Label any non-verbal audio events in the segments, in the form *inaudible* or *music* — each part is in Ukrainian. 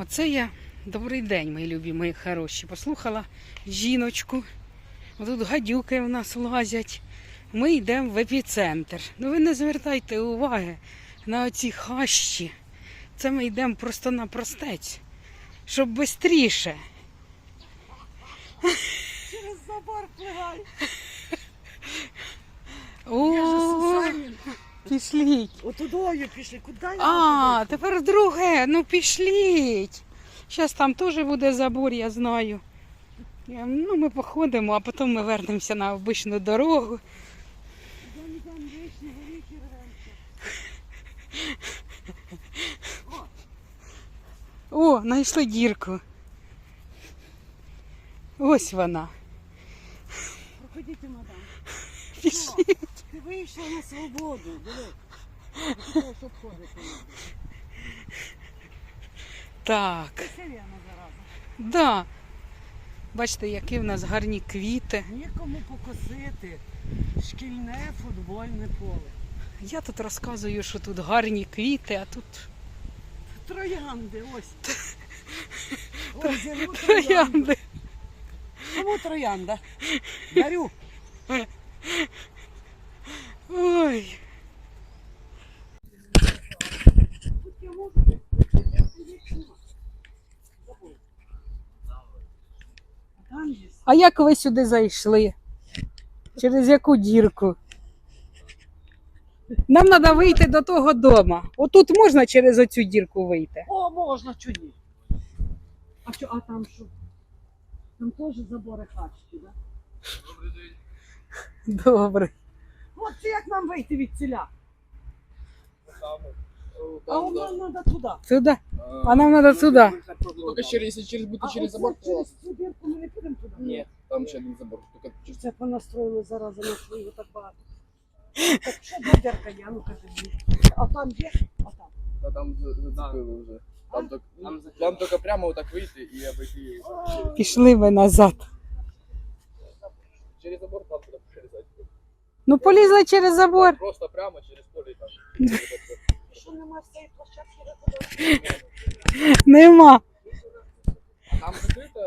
Оце я добрий день, мої любі, мої хороші. Послухала жіночку. Тут гадюки в нас лазять. Ми йдемо в епіцентр. Ну ви не звертайте уваги на оці хащі. Це ми йдемо просто на простець, щоб швидше. Через забор впливай. О, пішліть. Отудою пішли. Куди я? А, тепер друге, ну пішліть. Зараз там теж буде забор, я знаю. Ну, ми походимо, а потім ми вернемося на обичну дорогу. О, знайшли дірку. Ось вона. Проходіть, мадам. Пішли. Вийшла на свободу. Ходити. Так, зараза. да. Бачите, які в нас гарні квіти. Нікому покосити. Шкільне футбольне поле. Я тут розказую, що тут гарні квіти, а тут Троянди, ось. *laughs* Ось зірву троянди. Кому троянда? Дарю. *laughs* Ой. А як ви сюди зайшли? Через яку дірку? Нам треба вийти до того дома. Отут можна через оцю дірку вийти. О, можна, ні. А що, а там що? Там теж забори хачки, да? Добре. Це як нам вийти від ціля? А у нам треба туди. Туди. А нам треба сюди. Только через, если через будет А через оце забор, то через цю дірку ми не підемо туди? нет, там еще один забор. Только через... Це понастроїли зараз на свою так багато. Так що де дірка є? Ну кажи мені. А там є? А там. Да, там за- зацепили уже. Там, только, там, только прямо вот так выйти и обойти. Пішли ми назад. Через забор там пролезать. Ну полізли через забор. Просто прямо через поле там. Що немає з цієї площадки? Нема. Там закрыто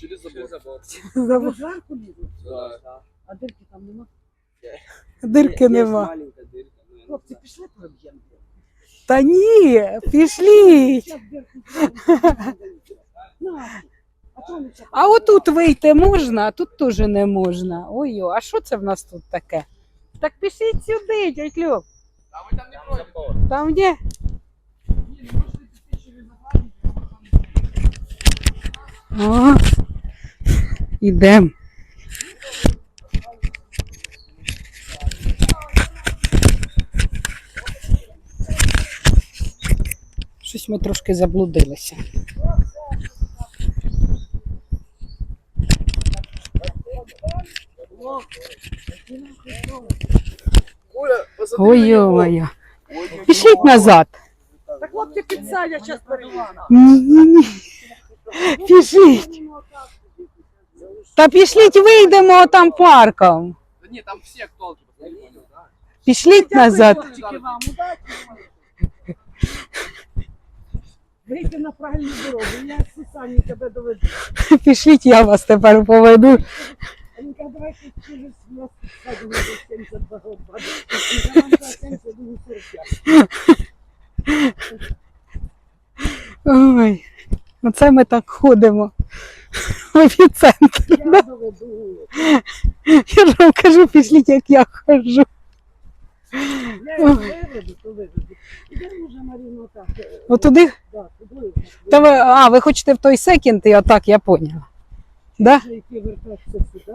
через Через забор. забор. Ви забор. Да. А дирки там нема? Дирки нема. Хлопці, пішли проб'ємо. Та ні, пішліть. *laughs* а отут вийти можна, а тут теж не можна. Ой, а що це в нас тут таке? Так пішіть сюди, дядь Льов. А вы там не против? Там де? О, ідем. Щось ми трошки заблудилися. Ой, ой, Ой, Пішіть назад. Так хлопці підсадять, я зараз. Ні-ні-ні. Пішіть. Та пішліть, вийдемо там парком. Да нет, там все актуалки? Пішліть назад. Вийти на правильну дорогу, я з тебе доведу. Пішліть, я вас тепер поведу. Каже, давайте через нас садимо до 72 року. Я вам кажу, 72 45. Ой, оце ми так ходимо. В. Я доведу. Я ж вам кажу, пішліть, як я ходжу. Я виведу, то виведу. Ідемо вже, Маріно, так. е, Отуди? Так, туди. Та ви, а, ви хочете в той секінд, і отак, я поняла. Да? Вже які вертатися сюди.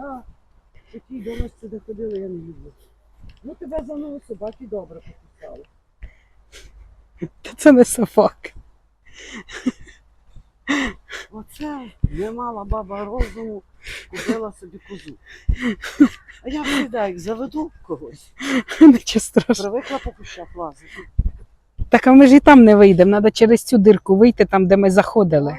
Які дорожці де ходили, я не люблю. Ну тебе за мною собаки добре покусали. Та це не собак. Оце не мала баба розуму, купила собі козу. А я виглядаю, як заведу когось. Нічого страшного. Привикла по кущах лазити. Так а ми ж і там не вийдемо. Треба через цю дирку вийти, там, де ми заходили.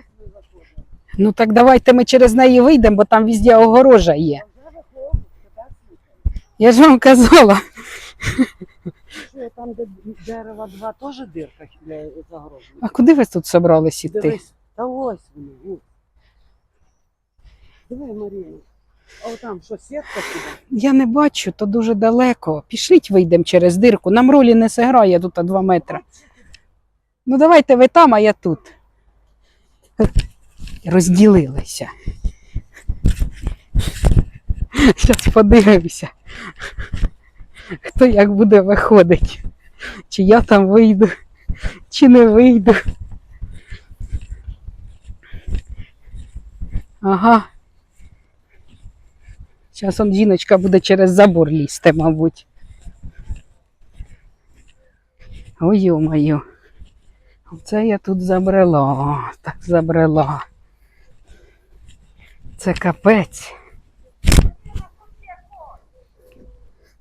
Ну так давайте ми через неї вийдемо, бо там везде огорожа є. А вже виходить, тебе слухаю. Я ж вам казала. Що там, де дерева два, теж дирка для загороження. А куди ви тут собрались іти? Дивись, та ось вони. ось. Диви, Маріна. А там що, сітка сюди? Я не бачу, то дуже далеко. Пішліть вийдемо через дирку. Нам ролі не зіграє тут 2 метри. Ну давайте ви там, а я тут. Розділилися. *laughs* Зараз подивимося, хто як буде виходити. Чи я там вийду, чи не вийду. Ага. Зараз он жіночка буде через забор лізти, мабуть. Ой, ё-моё. Оце я тут забрела. Так забрела. Це капець.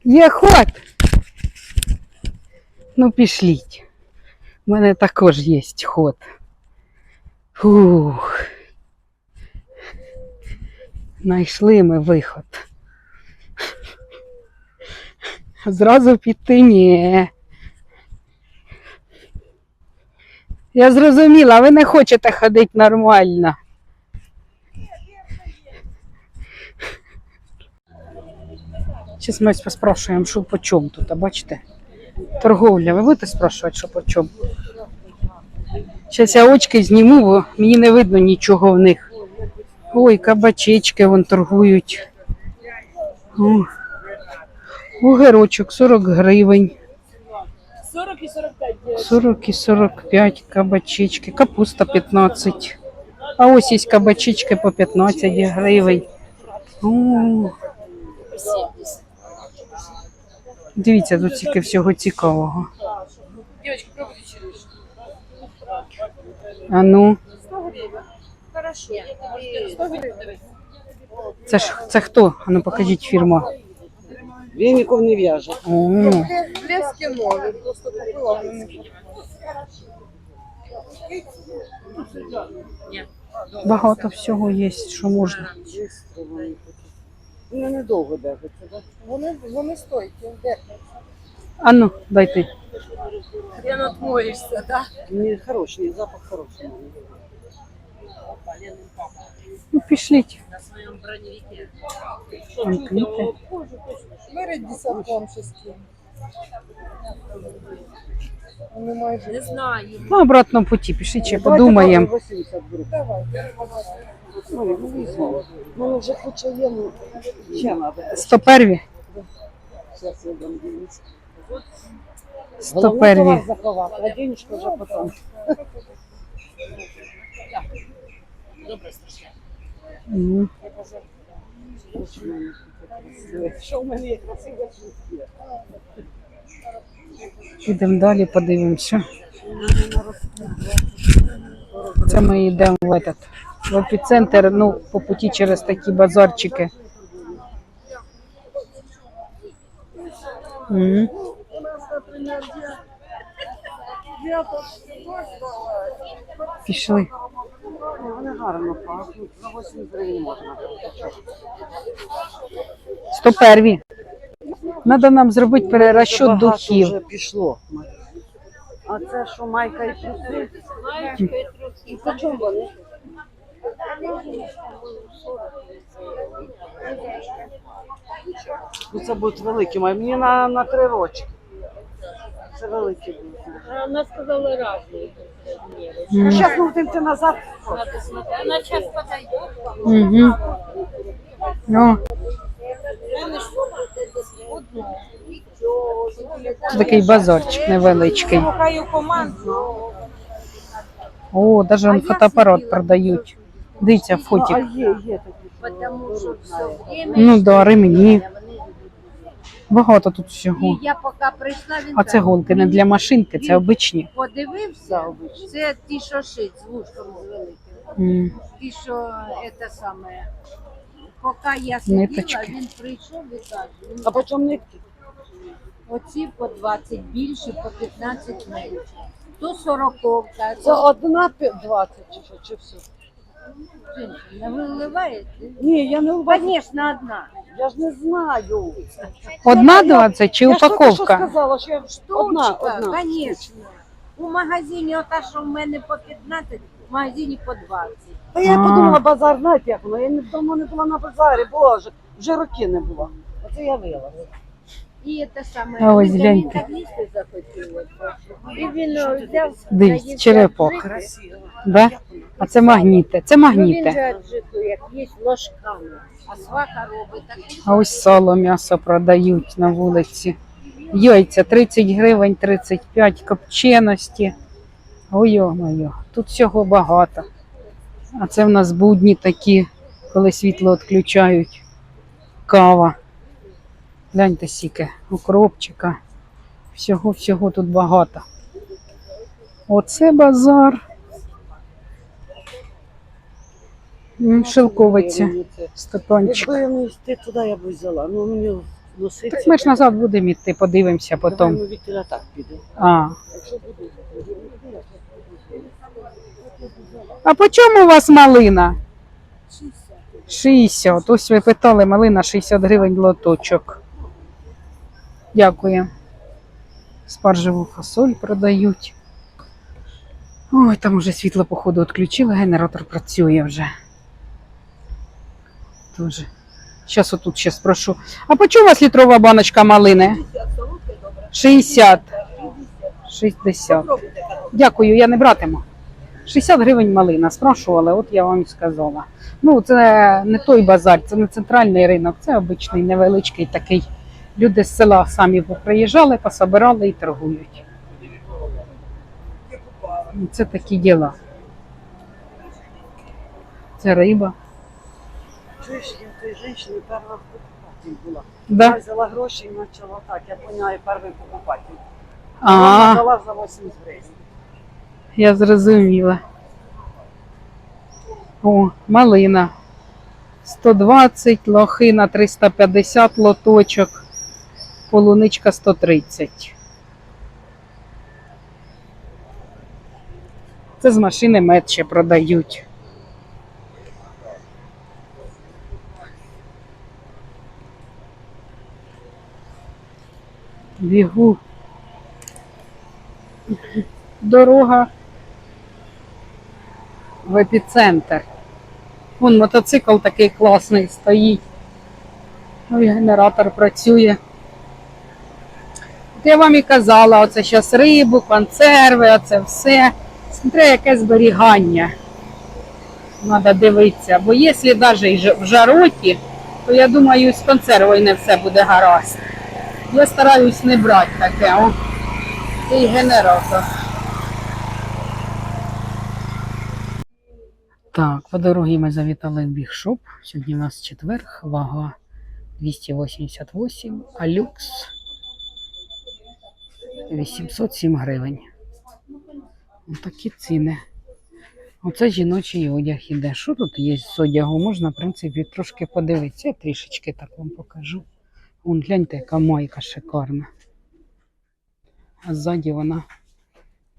Є ход. Ну, пішліть. У мене також є ход. Фух. Знайшли ми виход. Зразу піти ні. Я зрозуміла, ви не хочете ходити нормально. Зараз ми поспрашуємо, що по чому тут, а бачите? Торговля. Ви будете спрашувати, що по чому? Зараз я очки зніму, бо мені не видно нічого в них. Ой, кабачечки вон торгують. О, огірочок 40 гривень. 40 и 45 40 і 45 кабачечки, капуста 15. А ось є кабачечки по 15 гривень. О, дивіться, тут тільки всього цікавого. Девочки, пробуйте через. А ну, Хорошо. 100 гривен. це ж це хто? А ну покажіть фірму. Вініков не в'яже. О, просто купила. багато всього є, що можна. Вони недовго держаться, так? Вони, вони стойкі, де? А ну, дайте. Хрен отмоешься, да? Ні, хороший, запах хороший. Ну, пішліть. Там квіти. Вирить десятком шести. Вони майже. Не знаю. На обратному путі пішли, ще подумаємо. 80 груп. Давай. Ну, ну, візьмемо. Ну, вже куча є, ну, ще треба. 101. Зараз я дам дивитися. 101. Головне заховати, а вже потім. Добре, Мгм. Що в мене є красиве життя. Підемо далі, подивимося. Це ми йдемо в этот, в епіцентр, ну, по путі через такі базарчики. Пішли. Вони гарно пахнуть, за 8 гривень можна. 101. Треба нам зробити перерозчет духів. вже пішло. А це що майка і труси? І по чому вони? Ну, це будуть великі, мені на, на три рочки. Це великі будуть. Она сказала разные. Ну, Мгм. зараз ну, ти назад. Надо смотреть. Она сейчас подойдет. Угу. Ну, це такий базарчик невеличкий. Слухаю команду. О, навіть фотоапарат продають. Дивіться, Ну, фотик. время... Ну да, ремені. Багато тут І всього. я поки прийшла, він А це голки не для машинки, це обичні. подивився, це ті, що шить з вушком з великим. Ті, що це саме. Поки я сиділа, Ниточки. він прийшов і він- А по чому нитки? оці по 20 більше, по 15 менше. То 40 Це одна 20 чи що, чи все? Женщина, вы улыбаетесь? Ні, я не улыбаюсь. Конечно, одна. Я ж не знаю. Одна 20 чи Я ж тільки що упаковка? сказала, що я одна, Штучка, одна. конечно. У магазині ота, що в мене по 15, в магазині по 20. Та я А. подумала, базар, знаєте, як воно. Я не давно не була на базарі, боже, вже роки не була. Оце я вила. І те саме. А ось він гляньте. так їсти захотів. от. І він о, взяв, Дивіться, наївся черепаха. аджики. Красиво. Да? А це магніти. Це Ну, він магніти. же аджику, як є ложками. А свака робить так. А ось сало м'ясо продають на вулиці. Яйця 30 гривень, 35 копченості. Ой, моє, тут всього багато. А це в нас будні такі, коли світло відключають. Кава. Гляньте сіки, укропчика. Всього, всього тут багато. Оце базар. Шелковиці, Мені степанчик. Якби мені йти туди, я б взяла. Ну мені носиться. Так ми ж назад будемо йти, подивимося потім. Ми Вітіля так піде. А. А по чому у вас малина? 60. Ось ви питали, малина 60 гривень лоточок. Дякую. Спаржеву фасоль продають. Ой, там уже світло, походу, відключили, генератор працює вже. Дуже. Зараз отут ще спрошу. А по чому у вас літрова баночка малини? 60. 60. Дякую, я не братиму. 60 гривень малина. Спрашували, от я вам і сказала. Ну, це не той базар, це не центральний ринок, це обичний невеличкий такий. Люди з села самі поприїжджали, пособирали і торгують. Це такі діла. Це риба. Я в той жінки перша покупатель була. Да? Я взяла гроші і почала так, я поняла, перший покупатель. Вона дала за 80 гривень. я зрозуміла. О, малина. 120, лохина 350 лоточок, полуничка 130. Це з машини мед ще продають. Бігу. Дорога в епіцентр. Вон мотоцикл такий класний стоїть. Ну генератор працює. От я вам і казала, оце зараз рибу, консерви, оце все. Смотри, яке зберігання. Треба дивитися. Бо якщо навіть в жароті, то я думаю, з консервою не все буде гаразд. Я стараюсь не брати таке. О, цей генератор. Так, по дорогі ми завітали в бігшоп. Сьогодні у нас четверг, вага 288, а люкс 807 гривень. Ось такі ціни. Оце жіночий одяг іде. Що тут є з одягу? Можна, в принципі, трошки подивитися. Я трішечки так вам покажу. Вон, гляньте, яка майка шикарна. А ззаді вона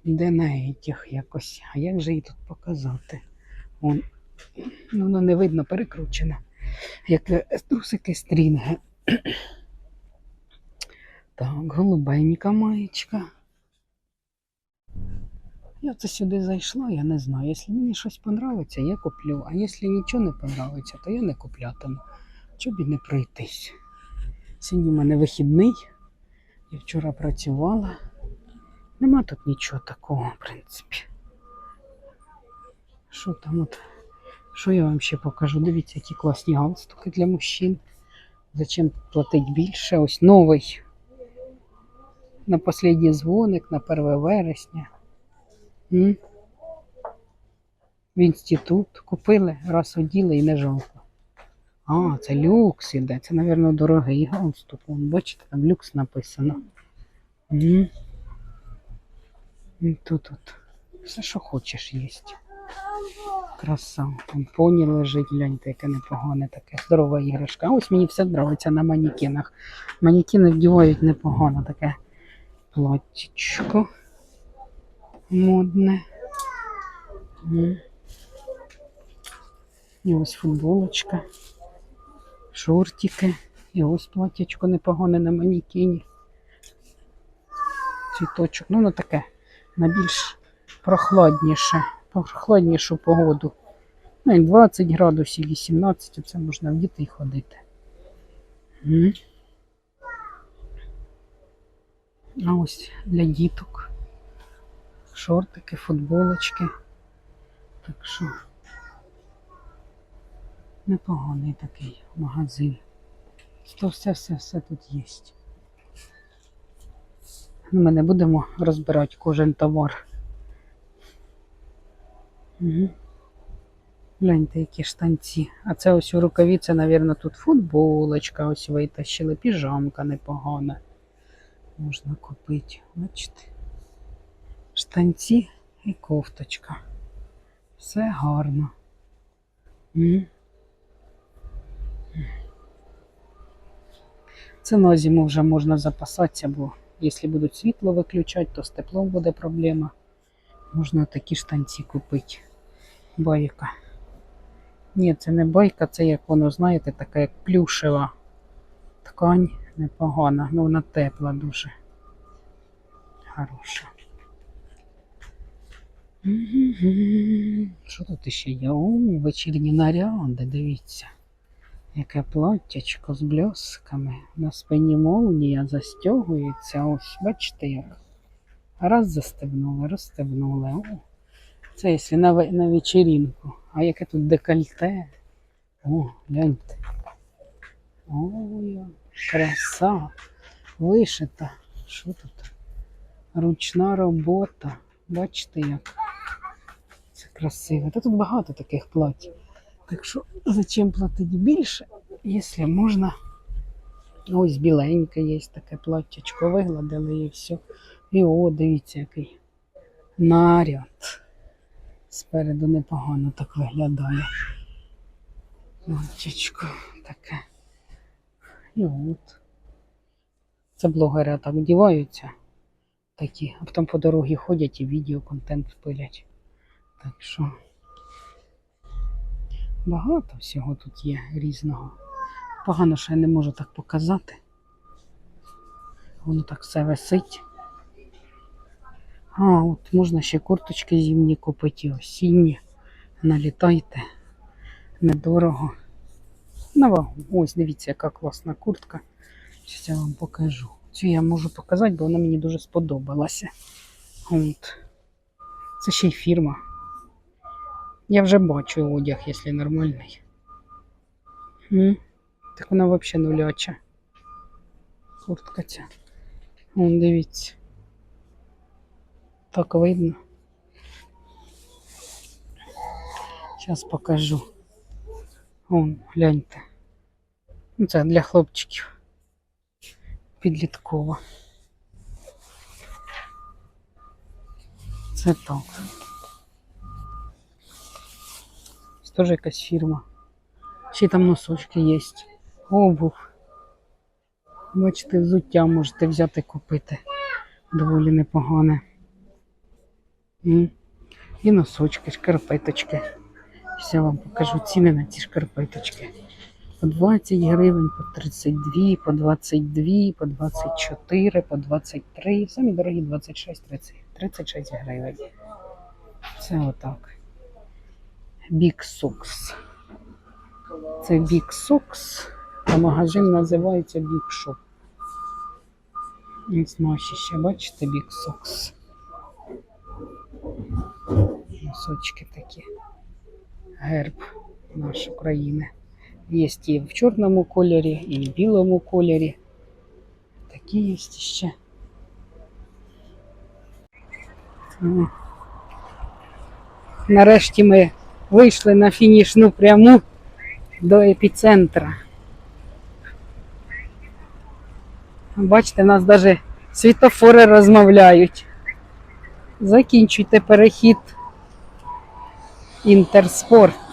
йде на етяг якось. А як же її тут показати? Вон, ну, воно не видно, перекручено. Як е, трусики стрінги. Так, голубенька маєчка. Я це сюди зайшла, я не знаю. Якщо мені щось подобається, я куплю. А якщо нічого не подобається, то я не куплятиму. Щоб і не пройтись. Сьогодні в мене вихідний. Я вчора працювала. Нема тут нічого такого, в принципі. Що там от? Що я вам ще покажу? Дивіться, які класні галстуки для мужчин. Зачем платити більше? Ось новий. На останній дзвоник, на 1 вересня. М? В інститут купили, раз оділи і не жалко. А, це люкс іде. Це, мабуть, дорогий галстук. Бачите, там люкс написано. І тут от. Все, що хочеш, є. Краса. Там поні лежить, гляньте, яке непогане таке. Здорова іграшка. Ось мені все подобається на манекенах. Манекени вдівають непогано таке платтячко. Модне. І ось футболочка, шортики. І ось платячко непогане на манікені. Цвіточок. Ну, воно таке на більш прохладніше, прохладнішу погоду. Ну, і 20 градусів, 18, це можна в діти ходити. А ось для діток. Шортики, футболочки. Так що непоганий такий магазин. То все, все, все тут є. Ми не будемо розбирати кожен товар. Угу. Гляньте, які штанці. А це ось у рукавиці, мабуть, тут футболочка ось витащили, піжамка непогана. Можна купити. Бачите? Штанці і кофточка. Все гарно. М. Це на зиму вже можна запасатися, бо якщо будуть світло виключати, то з теплом буде проблема. Можна такі штанці купити. Байка. Ні, це не байка, це як воно, знаєте, така як плюшева ткань непогана. Ну вона тепла дуже. Хороша. Що тут іще є? О, вечірні наряди, дивіться. Яке платтячко з бльосками. На спині молнія застягується. Ось, бачите як. Раз застебнули, розстебнули. О, це якщо на, на вечеринку. А яке тут декольте. О, гляньте. Ой, краса. Вишита. Що тут? Ручна робота. Бачите як? Це красиво. Та тут багато таких платів. Так що зачем платити більше, якщо можна. Ось біленьке є таке платтячко, вигладили і все. І о, дивіться, який наряд. Спереду непогано так виглядає. Платтячко таке. І от. Це блогери так вдіваються. Такі, а потім по дорозі ходять і відео контент пилять. Так що. Багато всього тут є різного. Погано, що я не можу так показати. Воно так все висить. А, от можна ще курточки зимні купити, осінні. Налітайте. Недорого. На вагу. Ось дивіться, яка класна куртка. Зараз я вам покажу. Цю я можу показати, бо вона мені дуже сподобалася. От. Це ще й фірма. Я вже бачу одяг, якщо нормальний. М? Так вона взагалі нуляча. Куртка ця. Вон, дивіться. Так видно. Зараз покажу. Вон, гляньте. Ну, Це для хлопчиків. Підліткова. Це так. Теж якась фірма. Ще там носочки є. Обув. Бачите, взуття можете взяти купити. Доволі непогане. І носочки, шкарпеточки. Я вам покажу ціни на ці шкарпеточки. По 20 гривень, по 32, по 22, по 24, по 23. Самі дорогі 26, 30, 36 гривень. Це отак. Socks. Це Socks, а магазин називається Shop. Ось наші ще, бачите, Socks. Носочки такі. Герб нашої України. Є і в чорному кольорі, і в білому кольорі. Такі є ще. Нарешті ми вийшли на фінішну пряму до епіцентра. Бачите, нас навіть світофори розмовляють. Закінчуйте перехід Інтерспорт.